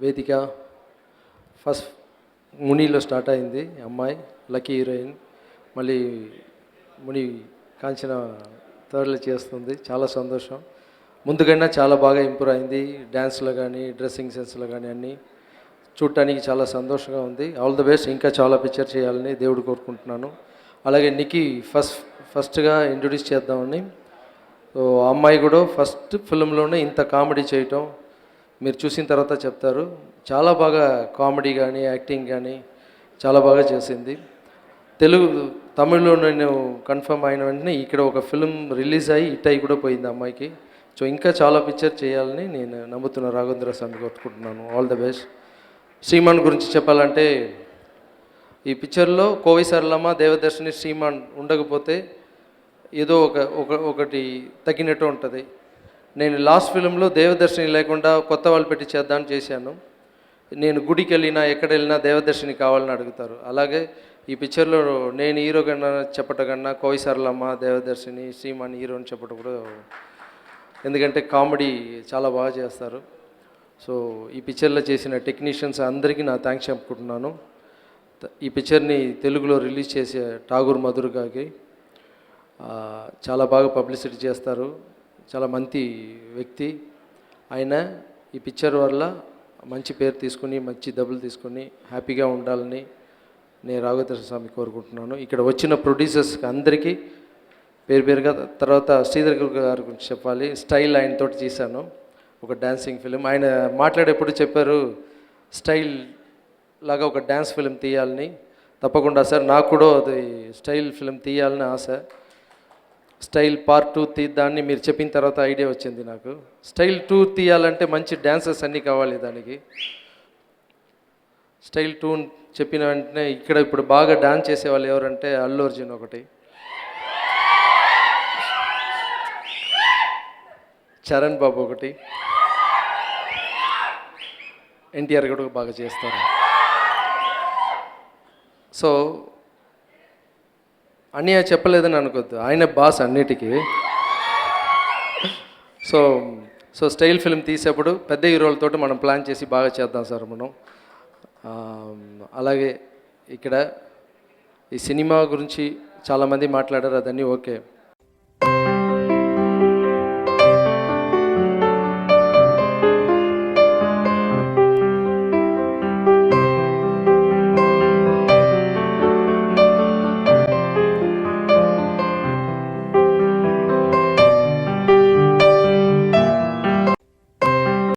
వేదిక. First మునిలో start అయింది అమ్మాయి లక్కీ హీరోయిన్. మళ్ళీ ముని కాంచన థర్డ్లో చేస్తుంది. చాలా సంతోషం. ముందుకన్నా చాలా బాగా ఇంప్రూవ్ అయింది. డ్యాన్స్లో కానీ డ్రెస్సింగ్ సెన్స్లో కానీ అన్నీ చూడటానికి చాలా సంతోషంగా ఉంది. All the best. ఇంకా చాలా పిక్చర్ చేయాలని దేవుడు కోరుకుంటున్నాను. అలాగే నికి ఫస్ట్ ఫస్ట్గా ఇంట్రొడ్యూస్ చేద్దామని. సో అమ్మాయి కూడా ఫస్ట్ ఫిల్మ్లోనే ఇంత కామెడీ చేయటం మీరు చూసిన తర్వాత చెప్తారు. చాలా బాగా కామెడీ కానీ యాక్టింగ్ కానీ చాలా బాగా చేసింది. తెలుగు తమిళ్ళో నేను కన్ఫర్మ్ అయిన వెంటనే ఇక్కడ ఒక ఫిల్మ్ రిలీజ్ అయ్యి హిట్ అయ్యి కూడా పోయింది అమ్మాయికి. సో ఇంకా చాలా పిక్చర్ చేయాలని నేను నమ్ముతున్న రాఘవేంద్ర స్వామి కొట్టుకుంటున్నాను ఆల్ ద బెస్ట్ శ్రీమాన్ గురించి చెప్పాలంటే ఈ పిక్చర్లో కోవి సరళమ్మ దేవదర్శిని శ్రీమాన్ ఉండకపోతే ఏదో ఒక ఒక ఒకటి తగినట్టు ఉంటుంది. నేను లాస్ట్ ఫిలింలో దేవదర్శిని లేకుండా కొత్త వాళ్ళు పెట్టి చేద్దామని చేశాను. నేను గుడికి వెళ్ళినా ఎక్కడ వెళ్ళినా దేవదర్శిని కావాలని అడుగుతారు. అలాగే ఈ పిక్చర్లో నేను హీరో కన్నా చెప్పట కన్నా కోయిసర్లమ్మ దేవదర్శిని శ్రీమాన్ హీరో అని చెప్పడం కూడా ఎందుకంటే కామెడీ చాలా బాగా చేస్తారు. సో ఈ పిక్చర్లో చేసిన టెక్నీషియన్స్ అందరికీ నా థ్యాంక్స్ చెప్పుకుంటున్నాను. ఈ పిక్చర్ని తెలుగులో రిలీజ్ చేసే ఠాగూర్ మధుర్గాకి చాలా బాగా పబ్లిసిటీ చేస్తారు. చాలా మంచి వ్యక్తి. ఆయన ఈ పిక్చర్ వల్ల మంచి పేరు తీసుకుని మంచి డబ్బులు తీసుకుని హ్యాపీగా ఉండాలని నేను రాఘవేంద్ర స్వామి కోరుకుంటున్నాను. ఇక్కడ వచ్చిన ప్రొడ్యూసర్స్కి అందరికీ పేరు పేరుగా తర్వాత శ్రీధర్ గారి గురించి చెప్పాలి. స్టైల్ ఆయనతోటి చేశాను. ఒక డ్యాన్సింగ్ ఫిలిం. ఆయన మాట్లాడేప్పుడు చెప్పారు స్టైల్ లాగా ఒక డ్యాన్స్ ఫిలిం తీయాలని. తప్పకుండా సార్ నాకు కూడా అది స్టైల్ ఫిలిం తీయాలని ఆశ. స్టైల్ పార్ట్ టూ తీద్దాన్ని మీరు చెప్పిన తర్వాత ఐడియా వచ్చింది నాకు. స్టైల్ టూ తీయాలంటే మంచి డ్యాన్సెస్ అన్నీ కావాలి దానికి. స్టైల్ టూ చెప్పిన వెంటనే ఇక్కడ ఇప్పుడు బాగా డాన్స్ చేసేవాళ్ళు ఎవరంటే అల్లు అర్జున్ ఒకటి. చరణ్ బాబు ఒకటి. ఎన్టీఆర్ కూడా బాగా చేస్తారు. సో అన్నయ్య చెప్పలేదని అనుకోద్దు. ఆయన బాస్ అన్నిటికీ. సో సో స్టైల్ ఫిల్మ్ తీసేప్పుడు పెద్ద హీరోలతో మనం ప్లాన్ చేసి బాగా చేద్దాం సార్ మనం. అలాగే ఇక్కడ ఈ సినిమా గురించి చాలామంది మాట్లాడారు అదన్నీ ఓకే.